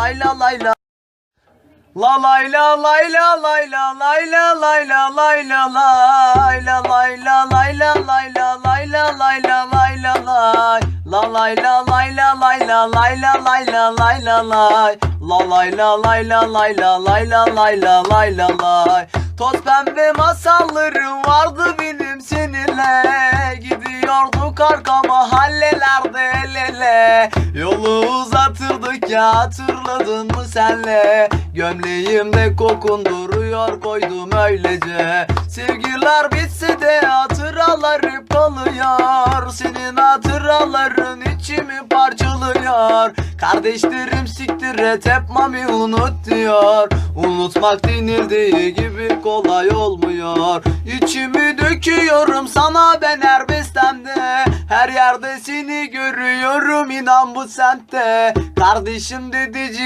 lay la lay la La lay la lay la lay la lay la lay la lay la lay la lay la lay la lay la lay la lay la lay la lay La lay la lay la lay la lay la lay la lay la lay La lay la lay la lay la lay la lay la lay la lay Toz pembe masallarım vardı benim seninle Gidiyorduk arka mahallelerde el ele Yolu uzatırdık ya hatırladın mı senle? Gömleğimde kokun duruyor koydum öylece. Sevgiler bitse de hatıralar hep kalıyor. Senin hatıraların içimi parçalıyor. Kardeşlerim siktir et hep mami unut diyor. Unutmak denildiği gibi kolay olmuyor. İçimi döküyorum sana ben her bestemde Her yerde seni görüyorum inan bu semtte. Kardeşim dedici